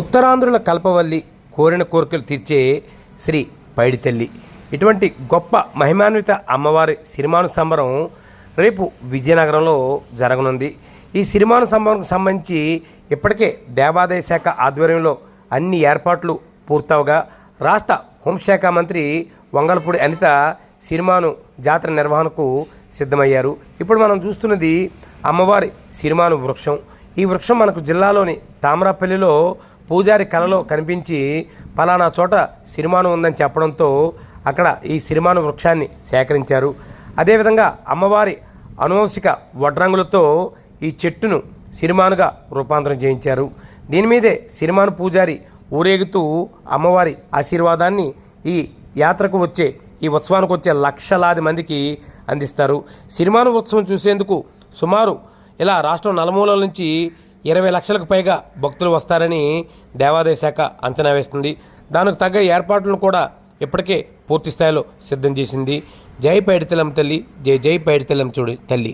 ఉత్తరాంధ్రుల కల్పవల్లి కోరిన కోరికలు తీర్చే శ్రీ పైడితల్లి. ఇటువంటి గొప్ప మహిమాన్విత అమ్మవారి సిరిమాను సంబరం రేపు విజయనగరంలో జరగనుంది. ఈ సిరిమాను సంబరంకు సంబంధించి ఇప్పటికే దేవాదాయ శాఖ ఆధ్వర్యంలో అన్ని ఏర్పాట్లు పూర్తవగా రాష్ట్ర హోంశాఖ మంత్రి వంగలపూడి అనిత సిరిమాను జాతర నిర్వహణకు సిద్ధమయ్యారు. ఇప్పుడు మనం చూస్తున్నది అమ్మవారి సిరిమాను వృక్షం. ఈ వృక్షం మనకు జిల్లాలోని తామరాపల్లిలో పూజారి కలలో కనిపించి పలానా చోట సిరిమాను ఉందని చెప్పడంతో అక్కడ ఈ సిరిమాను వృక్షాన్ని సేకరించారు. అదేవిధంగా అమ్మవారి అనువంశిక వడ్రంగులతో ఈ చెట్టును సిరిమానుగా రూపాంతరం చేయించారు. దీని మీదే సిరిమాను పూజారి ఊరేగుతూ అమ్మవారి ఆశీర్వాదాన్ని ఈ యాత్రకు వచ్చే ఈ ఉత్సవానికి వచ్చే లక్షలాది మందికి అందిస్తారు. సిరిమాను ఉత్సవం చూసేందుకు సుమారు ఇలా రాష్ట్రం నలుమూలల నుంచి ఇరవై లక్షలకు పైగా భక్తులు వస్తారని దేవాదాయ శాఖ అంచనా వేస్తుంది. దానికి తగ్గ ఏర్పాట్లను కూడా ఇప్పటికే పూర్తి స్థాయిలో సిద్ధం చేసింది. జై పైడితెల్లం తల్లి జై జై పైడితెల్లం చూడు తల్లి.